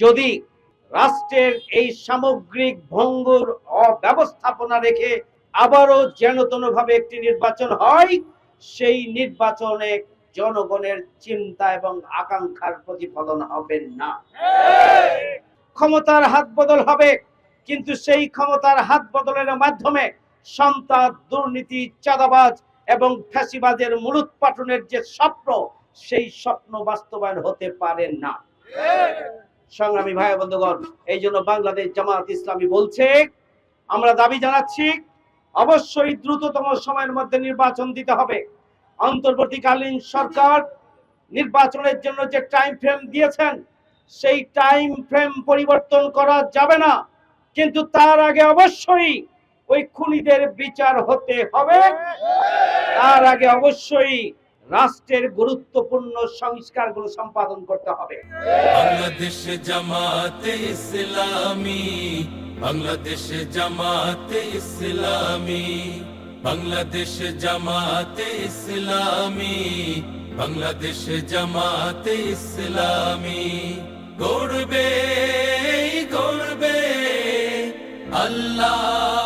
যদি রাষ্ট্রের এই সামগ্রিক ভঙ্গুর অব্যবস্থাপনা রেখে আবারও যেনতনভাবে একটি নির্বাচন হয়, সেই নির্বাচনে জনগণের চিন্তা এবং আকাঙ্ক্ষার প্রতিফলন হবে না। ক্ষমতার হাত বদল হবে, কিন্তু সেই ক্ষমতার হাত বদলের মাধ্যমে সন্তান, দুর্নীতি, চাঁদাবাজ এবং ফ্যাসিবাদের মূলোৎপাটনের যে স্বপ্ন, সেই স্বপ্ন বাস্তবায়ন হতে পারে না। সংগ্রামী ভাই বন্ধুগণ, এই জন্য বাংলাদেশ জামাত ইসলামী বলছে, আমরা দাবি জানাচ্ছি, অবশ্যই দ্রুততম সময়ের মধ্যে নির্বাচন দিতে হবে। অন্তর্বর্তীকালীন সরকার নির্বাচনের জন্য যে টাইম ফ্রেম দিয়েছেন, সেই টাইম ফ্রেম পরিবর্তন করা যাবে না। কিন্তু তার আগে অবশ্যই ওই খুনিদের বিচার হতে হবে। তার আগে অবশ্যই রাষ্ট্রের গুরুত্বপূর্ণ সংস্কারগুলো সম্পাদন করতে হবে। বাংলাদেশ জামাতে ইসলামী, বাংলাদেশ জামাতে ইসলামী, বাংলাদেশ জামাতে ইসলামী, বাংলাদেশ জামাতে ইসলামী। গড়বে গড়বে আল্লাহর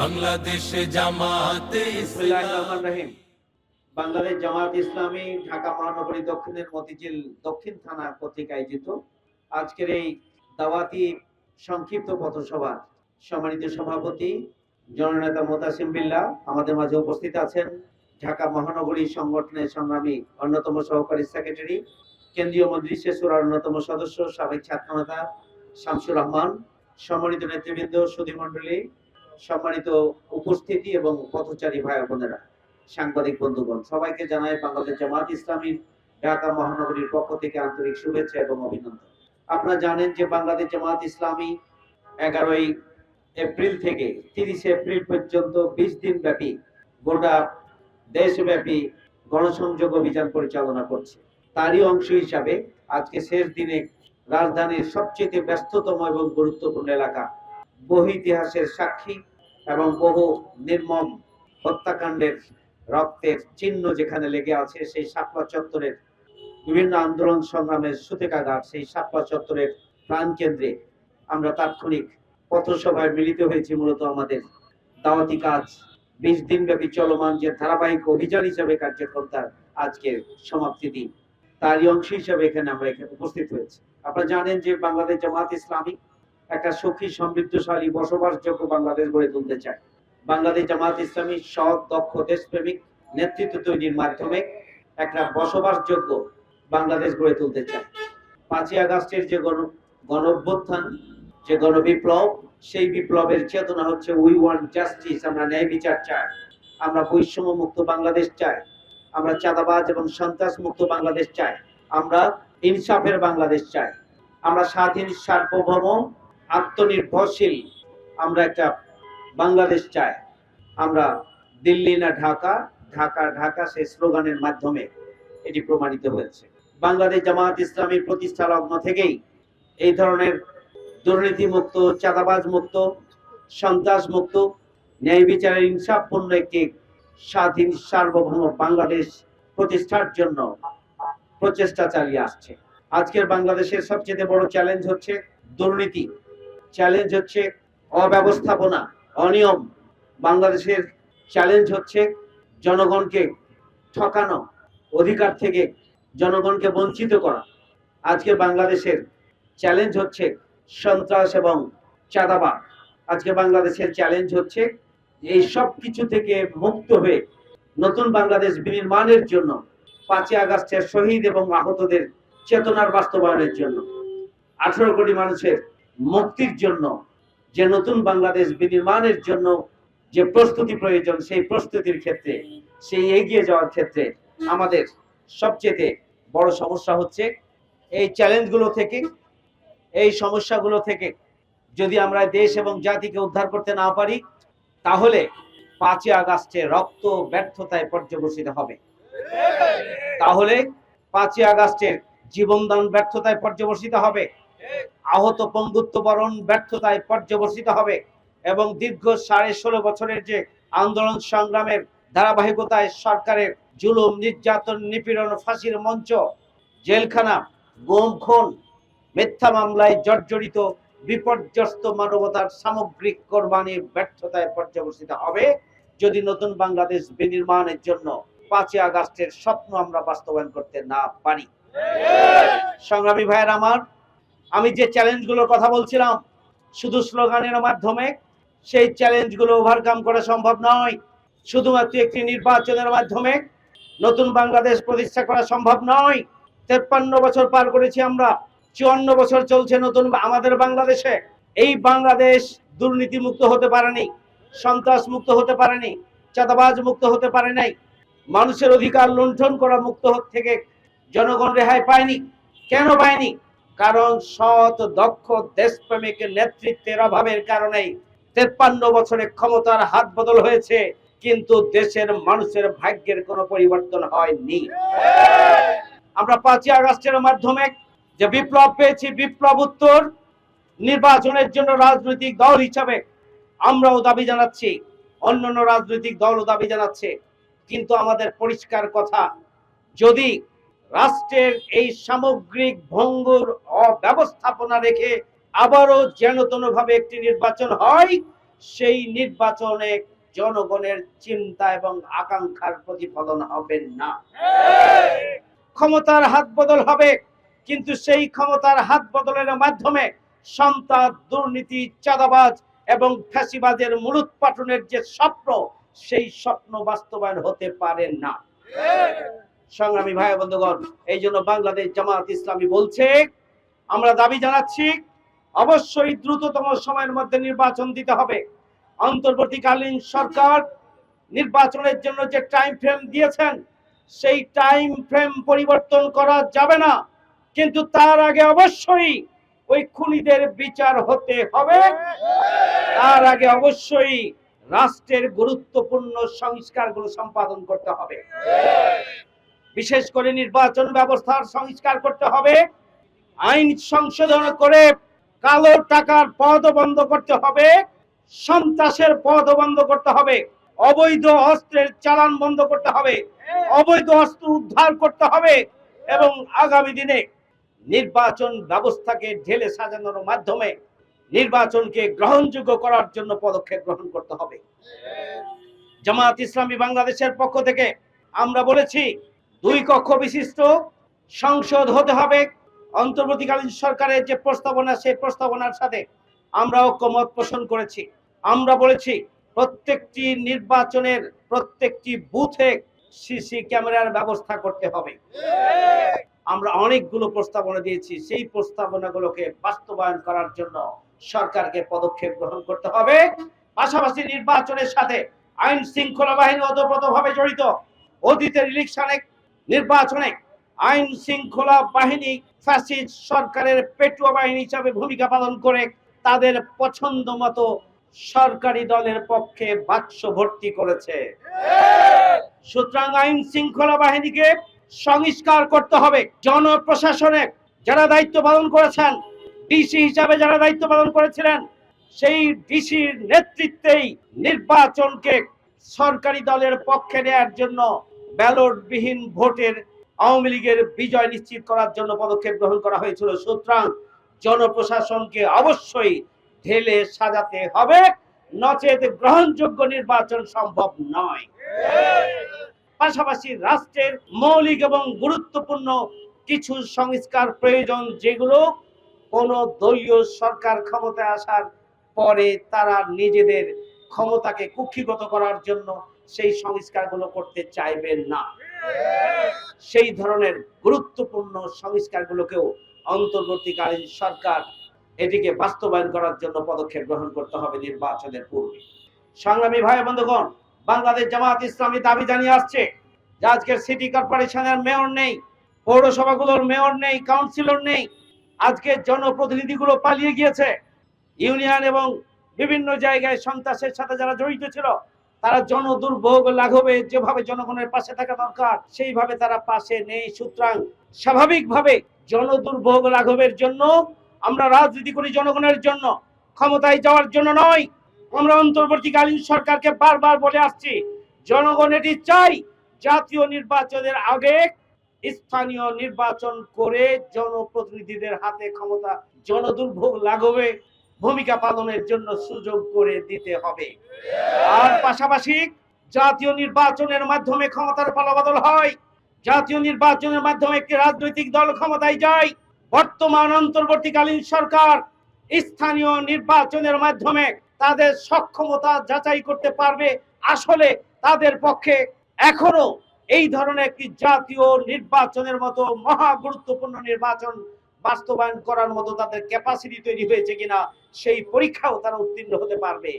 বাংলাদেশ জামাতে ইসলাম। বাংলাদেশ জামাত ইসলামী ঢাকা মহানগরী দক্ষিণের মতিঝিল দক্ষিণ থানা কর্তৃক আয়োজিত আজকের এই দাওয়াতি সংক্ষিপ্ত পথসভা। সম্মানিত সভাপতি জননেতা মোতাসিম বিল্লাহ আমাদের মাঝে উপস্থিত আছেন ঢাকা মহানগরী সংগঠনের সংগ্রামী অন্যতম সহকারী সেক্রেটারি কেন্দ্রীয় মন্ত্রী সুরার অন্যতম সদস্য সাবেক ছাত্রনেতা শামসুর রহমান সম্মানিত নেতৃবৃন্দ সুধী মণ্ডলী সম্মানিত উপস্থিতি এবং পথচারী ভাই বোনেরা, সাংবাদিক বন্ধুগণ, সবাইকে জানাই বাংলাদেশ জামাত ইসলামীর ঢাকা মহানগরীর পক্ষ থেকে আন্তরিক শুভেচ্ছা এবং অভিনন্দন। আপনারা জানেন যে বাংলাদেশ জামাত ইসলামী এগারোই এপ্রিল থেকে তিরিশে এপ্রিল পর্যন্ত বিশ দিন ব্যাপী গোটা দেশব্যাপী গণসংযোগ অভিযান পরিচালনা করছে। তারই অংশ হিসাবে আজকে শেষ দিনে রাজধানীর সবচেয়ে ব্যস্ততম এবং গুরুত্বপূর্ণ এলাকা বহু ইতিহাসের সাক্ষী এবং বহু নির্মম হত্যাকাণ্ডের রক্তের চিহ্ন যেখানে লেগে আছে, সেই শাপলা চত্বরের বিভিন্ন আন্দোলন সংগ্রামের সুতেকাগার, সেই শাপলা চত্বরের প্রাণ কেন্দ্রে আমরা তাৎক্ষণিক পথসভায় মিলিত হয়েছি মূলত আমাদের দাওয়াতি কাজ। বিশ দিনব্যাপী চলমান যে ধারাবাহিক অভিযান হিসাবে কার্যক্রম তার আজকের সমাপ্তি দিন, তারই অংশ হিসাবে এখানে আমরা এখানে উপস্থিত হয়েছি। আপনারা জানেন যে বাংলাদেশ জামাত ইসলামী একটা সুখী সমৃদ্ধশালী বসবাসযোগ্য বাংলাদেশ গড়ে তুলতে চায়। বাংলাদেশ জামাত ইসলামী সৎ, দক্ষ, দেশপ্রেমিক নেতৃত্ব তৈরির মাধ্যমে একটা বসবাসযোগ্য বাংলাদেশ গড়ে তুলতে চায়। পাঁচই আগস্টের যে গণ গণ অভ্যুত্থান যে গণবিপ্লব, সেই বিপ্লবের চেতনা হচ্ছে উই ওয়ান্ট জাস্টিস আমরা ন্যায় বিচার চাই। আমরা বৈষম্য মুক্ত বাংলাদেশ চাই। আমরা চাঁদাবাজ এবং সন্ত্রাস মুক্ত বাংলাদেশ চাই। আমরা ইনসাফের বাংলাদেশ চাই। আমরা স্বাধীন, সার্বভৌম আত্মনির্ভরশীল আমরা একটা বাংলাদেশ চাই। আমরা দিল্লি না ঢাকা ঢাকা ঢাকা সেই স্লোগানের মাধ্যমে এটি প্রমাণিত হয়েছে। বাংলাদেশ জামায়াত ইসলামী প্রতিষ্ঠা লগ্ন থেকেই এই ধরনের দুর্নীতিমুক্ত চাঁদাবাজ মুক্ত সন্ত্রাস মুক্ত ন্যায় বিচারের ইনসাফপূর্ণ একটি স্বাধীন, সার্বভৌম বাংলাদেশ প্রতিষ্ঠার জন্য প্রচেষ্টা চালিয়ে আসছে। আজকের বাংলাদেশের সবচেয়ে বড় চ্যালেঞ্জ হচ্ছে দুর্নীতি। চ্যালেঞ্জ হচ্ছে অব্যবস্থাপনা, অনিয়ম। বাংলাদেশের চ্যালেঞ্জ হচ্ছে জনগণকে ঠকানো, অধিকার থেকে জনগণকে বঞ্চিত করা। আজকে বাংলাদেশের চ্যালেঞ্জ হচ্ছে সন্ত্রাস এবং চাঁদাবাদ আজকে বাংলাদেশের চ্যালেঞ্জ হচ্ছে এই সব কিছু থেকে মুক্ত হয়ে নতুন বাংলাদেশ বিনির্মাণের জন্য পাঁচই আগস্টের শহীদ এবং আহতদের চেতনার বাস্তবায়নের জন্য। আঠারো কোটি মানুষের মুক্তির জন্য, যে নতুন বাংলাদেশ বিনির্মাণের জন্য যে প্রস্তুতি প্রয়োজন, সেই প্রস্তুতির ক্ষেত্রে, সেই এগিয়ে যাওয়ার ক্ষেত্রে আমাদের সবচেয়ে বড় সমস্যা হচ্ছে এই চ্যালেঞ্জগুলো থেকে, এই সমস্যাগুলো থেকে যদি আমরা দেশ এবং জাতিকে উদ্ধার করতে না পারি, তাহলে পাঁচই আগস্টে রক্ত ব্যর্থতায় পর্যবসিত হবে। তাহলে পাঁচই আগস্টের জীবনদান ব্যর্থতায় পর্যবসিত হবে। আহত পঙ্গুত্ব বরণ ব্যর্থতায় পর্যবসিত হবে এবং দীর্ঘ সাড়ে ষোলো বছরের যে আন্দোলন সংগ্রামের ধারাবাহিকতায় সরকারের জুলুম নির্যাতন নিপীড়ন ফাঁসির মঞ্চ জেলখানা গোম খুন মিথ্যা মামলায় জর্জরিত বিপর্যস্ত মানবতার সামগ্রিক কোরবানির ব্যর্থতায় পর্যবসিত হবে যদি নতুন বাংলাদেশ বিনির্মাণের জন্য পাঁচই আগস্টের স্বপ্ন আমরা বাস্তবায়ন করতে না পারি। সংগ্রামী ভাইয়ের আমার আমি যে চ্যালেঞ্জগুলোর কথা বলছিলাম, শুধু স্লোগানের মাধ্যমে, সেই চ্যালেঞ্জগুলো ওভারকাম করা সম্ভব নয়। শুধুমাত্র একটি নির্বাচনের মাধ্যমে নতুন বাংলাদেশ প্রতিষ্ঠা করা সম্ভব নয়। তেপ্পান্ন বছর পার করেছি আমরা, চুয়ান্ন বছর চলছে নতুন আমাদের বাংলাদেশে। এই বাংলাদেশ দুর্নীতি মুক্ত হতে পারেনি সন্ত্রাস মুক্ত হতে পারেনি চাঁদাবাজ মুক্ত হতে পারে নাই। মানুষের অধিকার লুণ্ঠন করা মুক্ত থেকে জনগণ রেহাই পায়নি। কেন পায়নি? কারণ সৎ, দক্ষ, দেশপ্রেমিক নেতৃত্বের অভাবের কারণেই তেপ্পান্ন বছরে ক্ষমতার হাত বদল হয়েছে, কিন্তু দেশের মানুষের ভাগ্যের কোনো পরিবর্তন হয়নি। আমরা পাঁচই আগস্টের মাধ্যমে যে বিপ্লব পেয়েছি, বিপ্লব উত্তর নির্বাচনের জন্য রাজনৈতিক দল হিসাবে আমরাও দাবি জানাচ্ছি, অন্যান্য রাজনৈতিক দলও দাবি জানাচ্ছে। কিন্তু আমাদের পরিষ্কার কথা, যদি রাষ্ট্রের এই সামগ্রিক ভঙ্গুর অব্যবস্থাপনা রেখে আবারও যেনতনভাবে একটি নির্বাচন হয়, সেই নির্বাচনে জনগণের চিন্তা এবং আকাঙ্ক্ষার প্রতিফলন হবে না। ক্ষমতার হাত বদল হবে, কিন্তু সেই ক্ষমতার হাত বদলের মাধ্যমে সন্তান, দুর্নীতি, চাঁদাবাজ এবং ফ্যাসিবাদের মূলোৎপাটনের যে স্বপ্ন, সেই স্বপ্ন বাস্তবায়ন হতে পারে না। সংগ্রামী ভাই বন্ধুগণ, এই জন্য বাংলাদেশ জামাত ইসলামী বলছে, আমরা দাবি জানাচ্ছি, অবশ্যই দ্রুততম সময়ের মধ্যে নির্বাচন দিতে হবে। অন্তর্বর্তীকালীন সরকার নির্বাচনের জন্য যে টাইম ফ্রেম দিয়েছেন, সেই টাইম ফ্রেম পরিবর্তন করা যাবে না। কিন্তু তার আগে অবশ্যই ওই খুনিদের বিচার হতে হবে। তার আগে অবশ্যই রাষ্ট্রের গুরুত্বপূর্ণ সংস্কারগুলো সম্পাদন করতে হবে। বিশেষ করে নির্বাচন ব্যবস্থার সংস্কার করতে হবে। আইন সংশোধন করে কালো টাকার পদ বন্ধ করতে হবে। সন্ত্রাসের পদ বন্ধ করতে হবে। অবৈধ অস্ত্রের চালান বন্ধ করতে হবে। অবৈধ অস্ত্র উদ্ধার করতে হবে এবং আগামী দিনে নির্বাচন ব্যবস্থাকে ঢেলে সাজানোর মাধ্যমে নির্বাচনকে গ্রহণযোগ্য করার জন্য পদক্ষেপ গ্রহণ করতে হবে। জামাত ইসলামী বাংলাদেশের পক্ষ থেকে আমরা বলেছি দুই কক্ষ বিশিষ্ট সংসদ হতে হবে। অন্তর্বর্তীকালীন সরকারের যে প্রস্তাবনা, সেই প্রস্তাবনার সাথে আমরা ঐক্যমত পোষণ করেছি। আমরা বলেছি, প্রত্যেকটি নির্বাচনের প্রত্যেকটি বুথে সিসি ক্যামেরার ব্যবস্থা করতে হবে। আমরা অনেকগুলো প্রস্তাবনা দিয়েছি। সেই প্রস্তাবনাগুলোকে বাস্তবায়ন করার জন্য সরকারকে পদক্ষেপ গ্রহণ করতে হবে। পাশাপাশি নির্বাচনের সাথে আইন শৃঙ্খলা বাহিনী ওতপ্রোতভাবে জড়িত। অতীতের ইলেকশনে নির্বাচনে আইন শৃঙ্খলা বাহিনী ফ্যাসিস্ট সরকারের পেটুয়া বাহিনী হিসাবে ভূমিকা পালন করে তাদের পছন্দ মতো সরকারি দলের পক্ষে বাক্স ভর্তি করেছে। সুতরাং আইন শৃঙ্খলা বাহিনীকে সংস্কার করতে হবে। জনপ্রশাসনে যারা দায়িত্ব পালন করেছেন ডিসি হিসাবে যারা দায়িত্ব পালন করেছিলেন, সেই ডিসির নেতৃত্বেই নির্বাচনকে সরকারি দলের পক্ষে নেয়ার জন্য ব্যালটবিহীন ভোটের আওয়ামী লীগের বিজয় নিশ্চিত করার জন্য পদক্ষেপ গ্রহণ করা হয়েছিল। সুতরাং জনপ্রশাসনকে অবশ্যই ঢেলে সাজাতে হবে। নচেত গ্রহণযোগ্য নির্বাচন সম্ভব নয়। পাশাপাশি রাষ্ট্রের মৌলিক এবং গুরুত্বপূর্ণ কিছু সংস্কার প্রয়োজন যেগুলো কোন দলীয় সরকার ক্ষমতায় আসার পরে তারা নিজেদের ক্ষমতাকে কুক্ষিগত করার জন্য সেই সংস্কারগুলো করতে চাইবেন না। সেই ধরনের গুরুত্বপূর্ণ সংস্কারগুলোকেও অন্তর্বর্তীকালীন সরকার এটিকে বাস্তবায়ন করার জন্য পদক্ষেপ গ্রহণ করতে হবে নির্বাচনের পূর্বে। সংগ্রামী ভাই বন্ধুগণ, বাংলাদেশ জামাত ইসলামী দাবি জানিয়ে আসছে যে আজকের সিটি কর্পোরেশনের মেয়র নেই, পৌরসভাগুলোর মেয়র নেই, কাউন্সিলর নেই, আজকে জনপ্রতিনিধিগুলো পালিয়ে গিয়েছে। ইউনিয়ন এবং বিভিন্ন জায়গায় সন্ত্রাসের সাথে যারা জড়িত ছিল তারা জনদুর্ভোগ লাঘবে, যেভাবে জনগণের পাশে থাকা দরকার, সেইভাবে তারা পাশে নেই। সুতরাং স্বাভাবিকভাবে জনদুর্ভোগ লাঘবের জন্য আমরা রাজনীতি করি জনগণের জন্য। ক্ষমতায় যাওয়ার জন্য নয়। আমরা অন্তর্বর্তীকালীন সরকারকে বারবার বলে আসছি, জনগণ এটি চাই, জাতীয় নির্বাচনের আগে স্থানীয় নির্বাচন করে জনপ্রতিনিধিদের হাতে ক্ষমতা, জনদুর্ভোগ লাঘবে। ভূমিকা পালনের জন্য সুযোগ করে দিতে হবে। আর পাশাপাশি জাতীয় নির্বাচনের মাধ্যমে ক্ষমতার পালাবদল হয়। জাতীয় নির্বাচনের মাধ্যমে একটি রাজনৈতিক দল ক্ষমতায় যায়। বর্তমান অন্তর্বর্তীকালীন সরকার স্থানীয় নির্বাচনের মাধ্যমে তাদের সক্ষমতা যাচাই করতে পারবে। আসলে তাদের পক্ষে এখনও এই ধরনের একটি জাতীয় নির্বাচনের মতো মহা গুরুত্বপূর্ণ নির্বাচন বাস্তবায়ন করার মতো তাদের ক্যাপাসিটি তৈরি হয়েছে কিনা, সেই পরীক্ষাও তারা উত্তীর্ণ হতে পারবে।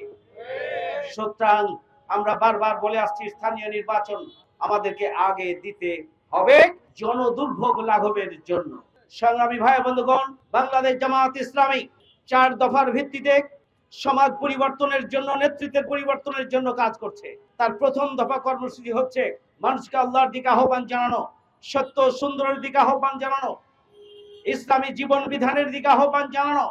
সুতরাং আমরা বারবার বলে আসছি, স্থানীয় নির্বাচন আমাদেরকে আগে দিতে হবে জনদুর্ভোগ লাঘবের জন্য। সংগ্রামী ভাই বন্ধুগণ, বাংলাদেশ জামাত ইসলামী চার দফার ভিত্তিতে সমাজ পরিবর্তনের জন্য, নেতৃত্বের পরিবর্তনের জন্য কাজ করছে। তার প্রথম দফা কর্মসূচি হচ্ছে মানুষকে আল্লাহর দিকে আহ্বান জানানো, সত্য সুন্দরের দিকে আহ্বান জানানো ইসলামী জীবন বিধানের দিকে আহ্বান জানানো,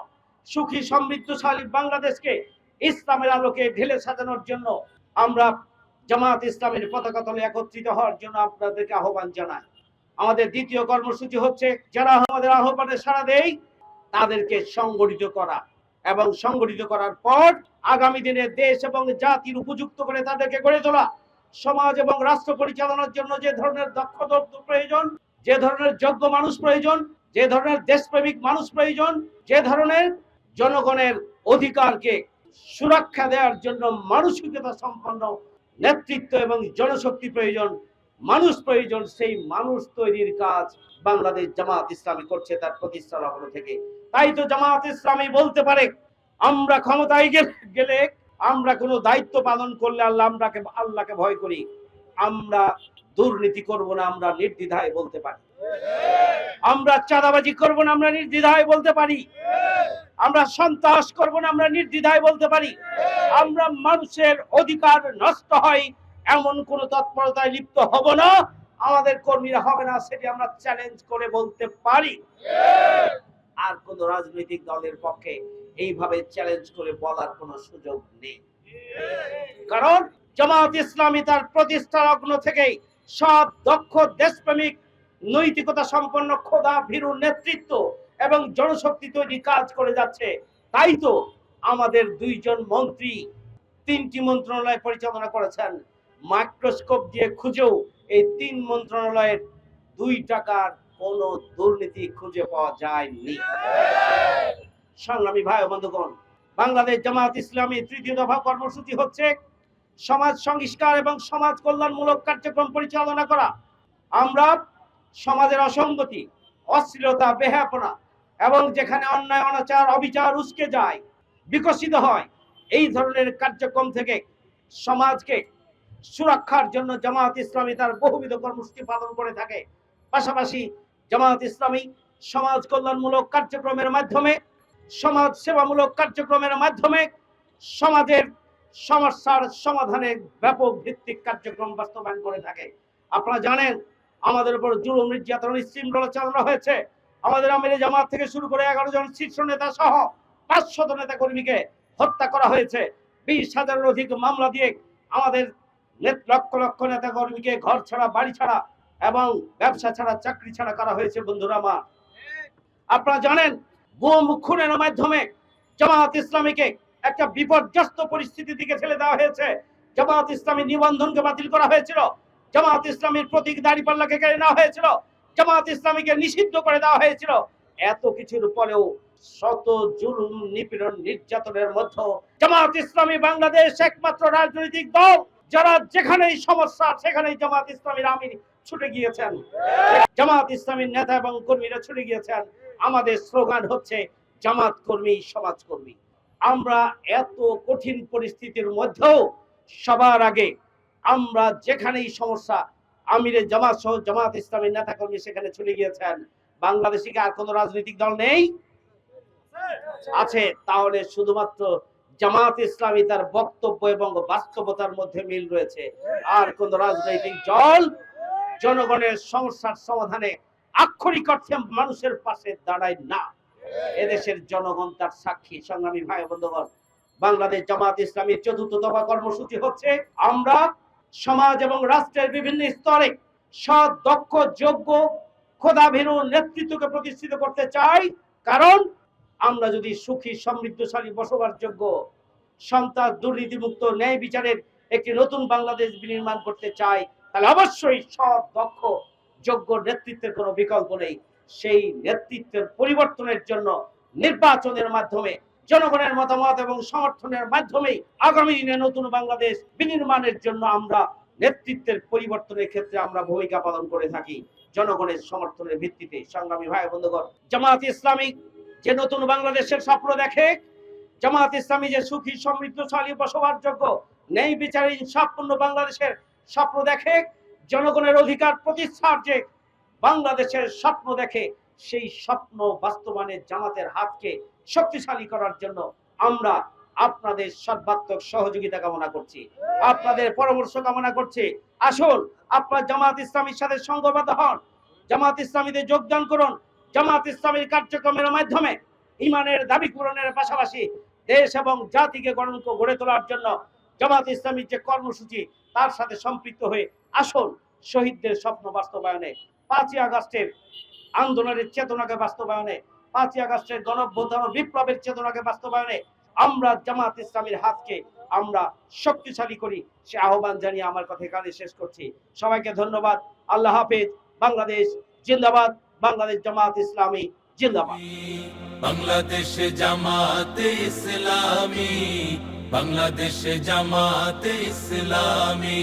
সুখী, সমৃদ্ধশালী বাংলাদেশকে ইসলামের আলোকে ঢেলে সাজানোর জন্য আমরা জামাত ইসলামের পতাকা তলে একত্রিত হওয়ার জন্য আপনাদেরকে আহ্বান জানাই। আমাদের দ্বিতীয় কর্মসূচি হচ্ছে, যারা আমাদের আহ্বানে সাড়া দেয়, তাদেরকে সংগঠিত করা এবং সংগঠিত করার পর আগামী দিনে দেশ এবং জাতির উপযুক্ত করে তাদেরকে গড়ে তোলা। সমাজ এবং রাষ্ট্র পরিচালনার জন্য যে ধরনের দক্ষতা প্রয়োজন, যে ধরনের যোগ্য মানুষ প্রয়োজন যে ধরনের দেশপ্রেমিক মানুষ প্রয়োজন, যে ধরনের জনগণের অধিকারকে সুরক্ষা দেওয়ার জন্য মানসিকতা সম্পন্ন নেতৃত্ব এবং জনশক্তি প্রয়োজন, মানুষ প্রয়োজন, সেই মানুষ তৈরির কাজ বাংলাদেশ জামাত ইসলামী করছে তার প্রতিষ্ঠা থেকে। তাই তো জামাত ইসলামী বলতে পারে, আমরা ক্ষমতায় গেলে আমরা কোনো দায়িত্ব পালন করলে আল্লাহ আমরাকে, আল্লাহকে ভয় করি। আমরা দুর্নীতি করব না আমরা নির্দ্বিধায় বলতে পারি। আমরা চাঁদাবাজি করব না আমরা নির্দ্বিধায় বলতে পারি। আমরা সন্ত্রাস করব না আমরা নির্দ্বিধায় বলতে পারি। আমরা মানুষের অধিকার নষ্ট হয়, এমন কোন তৎপরতায় লিপ্ত হব না। আমাদের কর্মীরা হবে না, সেটি আমরা চ্যালেঞ্জ করে বলতে পারি। আর কোন রাজনৈতিক দলের পক্ষে এইভাবে চ্যালেঞ্জ করে বলার কোনো সুযোগ নেই। কারণ জামাত ইসলামী তার প্রতিষ্ঠা লগ্ন থেকেই সব দক্ষ দেশপ্রেমিক, নৈতিকতা সম্পন্ন খোদা ভীরু নেতৃত্ব এবং জনশক্তি তৈরি কাজ করে যাচ্ছে। তাই তো আমাদের দুইজন মন্ত্রী তিনটি মন্ত্রণালয় পরিচালনা করেছেন। মাইক্রোস্কোপ দিয়ে খুঁজেও এই তিন মন্ত্রণালয়ের দুই টাকার কোনো দুর্নীতি খুঁজে পাওয়া যায়নি। সংগ্রামী ভাই বন্ধুগণ, বাংলাদেশ জামাত ইসলামী তৃতীয় দফা কর্মসূচি হচ্ছে সমাজ সংস্কার এবং সমাজ কল্যাণমূলক কার্যক্রম পরিচালনা করা। আমরা সমাজের অসঙ্গতি, অশ্লীলতা বেহাপনা এবং যেখানে অন্যায়, অনাচার, অবিচার উস্কে যায়, বিকশিত হয়, এই ধরনের কার্যক্রম থেকে সমাজকে সুরক্ষার জন্য জামাত ইসলামী তার বহুবিধ কর্মসূচি পালন করে থাকে। পাশাপাশি জামাত ইসলামী সমাজ কল্যাণমূলক কার্যক্রমের মাধ্যমে, সমাজ সেবামূলক কার্যক্রমের মাধ্যমে সমাজের সমস্যার সমাধানে ব্যাপক ভিত্তিক কার্যক্রম বাস্তবায়ন করে থাকে। আপনারা জানেন, আমাদের উপর জুলুম, নির্যাতন শৃঙ্খলা চালানো হয়েছে। আমাদের আমিরে জামাত থেকে শুরু করে এগারো জন শীর্ষ নেতা সহ পাঁচশত নেতা কর্মীকে হত্যা করা হয়েছে। বিশ হাজারের অধিক মামলা দিয়ে আমাদের লক্ষ লক্ষ নেতা কর্মীকে ঘর ছাড়া, বাড়ি ছাড়া এবং ব্যবসা ছাড়া, চাকরি ছাড়া করা হয়েছে বন্ধুরা আমার। আপনারা জানেন গুম খুনের মাধ্যমে জামাত ইসলামীকে একটা বিপর্যস্ত পরিস্থিতি দিকে ঠেলে দেওয়া হয়েছে। জামাত ইসলামী নিবন্ধনকে বাতিল করা হয়েছিল। জামাত ইসলামীর প্রতীক দাঁড়িপাল্লাকে কেড়ে নেওয়া হয়েছিল। জামাত ইসলামীকে নিষিদ্ধ করে দেওয়া হয়েছিল। এত কিছুর পরেও শত জুলুম, নিপীড়ন, নির্যাতনের মধ্যে জামাত ইসলামী বাংলাদেশ একমাত্র রাজনৈতিক দল। যারা যেখানেই সমস্যা, সেখানেই জামাত ইসলামীর আমির ছুটে গিয়েছেন। জামাত ইসলামীর নেতা এবং কর্মীরা ছুটে গিয়েছেন। আমাদের স্লোগান হচ্ছে, জামাত কর্মী, সমাজ কর্মী। আমরা এত কঠিন পরিস্থিতির মধ্যেও সবার আগে আমরা যেখানেই সমস্যা আমিরের জামাত সহ জামাত ইসলামীর নেতা কর্মী সেখানে চলে গিয়েছেন। বাংলাদেশে কি আর কোনো রাজনৈতিক দল নেই? আছে, তাহলে শুধুমাত্র জামাত ইসলামী তার বক্তব্য এবং বাস্তবতার মধ্যে মিল রয়েছে। আর কোন রাজনৈতিক দল জনগণের সমস্যার সমাধানে আক্ষরিক অর্থে মানুষের পাশে দাঁড়ায় না। এদেশের জনগণ তার সাক্ষী। সংগ্রামী ভাই বন্ধুগণ, বাংলাদেশ জামাত ইসলামীর চতুর্থ দফা কর্মসূচি হচ্ছে, আমরা সমাজ এবং রাষ্ট্রের বিভিন্ন স্তরে সৎ, দক্ষ, যোগ্য খোদাভীরু নেতৃত্বকে প্রতিষ্ঠিত করতে চাই। কারণ আমরা যদি সুখী, সমৃদ্ধশালী, বসবাসযোগ্য, সন্তান দুর্নীতিমুক্ত, ন্যায় বিচারের একটি নতুন বাংলাদেশ বিনির্মাণ করতে চাই, তাহলে অবশ্যই সৎ, দক্ষ, যোগ্য নেতৃত্বের কোনো বিকল্প নেই। সেই নেতৃত্বের পরিবর্তনের জন্য নির্বাচনের মাধ্যমে, জনগণের মতামত এবং সমর্থনের মাধ্যমেই আগামী দিনে নতুন বাংলাদেশ বিনির্মাণের জন্য আমরা নেতৃত্বের পরিবর্তনের ক্ষেত্রে আমরা ভূমিকা পালন করে থাকি। জনগণের সমর্থনের ভিত্তিতে। সংগ্রামী ভাই বন্ধুগণ জামাত ইসলামী যে নতুন বাংলাদেশের স্বপ্ন দেখে জামাত ইসলামী যে সুখী, সমৃদ্ধশালী, বসবাসযোগ্য ন্যায় বিচারে সম্পূর্ণ বাংলাদেশের স্বপ্ন দেখে, জনগণের অধিকার প্রতিষ্ঠার যে বাংলাদেশের স্বপ্ন দেখে সেই স্বপ্ন বাস্তবায়নের জামাতের হাতকে শক্তিশালী করার জন্য আমরা আপনাদের সর্বাত্মক সহযোগিতা কামনা করছি। আপনাদের পরামর্শ কামনা করছি। আসুন, আপনার জামাত ইসলামীর সাথে সংঘবদ্ধ হন। জামাত ইসলামীতে যোগদান করুন। জামাত ইসলামীর কার্যক্রমের মাধ্যমে ইমানের দাবি পূরণের পাশাপাশি দেশ এবং জাতিকে গণক গড়ে তোলার জন্য জামাত ইসলামীর যে কর্মসূচি, তার সাথে সম্পৃক্ত হয়ে আসুন। শহীদদের স্বপ্ন বাস্তবায়নে পাঁচই আগস্টের আন্দোলনের চেতনাকে বাস্তবায়নে, পাঁচই আগস্টের গণভ্যুত্থান ও বিপ্লবের চেতনাকে বাস্তবায়নে আমরা জামাত ইসলামীর হাতকে আমরা শক্তিশালী করি। সে আহ্বান জানিয়ে আমার কথা এখানে শেষ করছি। সবাইকে ধন্যবাদ। আল্লাহ হাফেজ। বাংলাদেশ জিন্দাবাদ। বাংলাদেশ জামাত ইসলামী জিন্দাবাদ। বাংলাদেশে জামাতে ইসলামী। বাংলাদেশে জামাতে ইসলামী।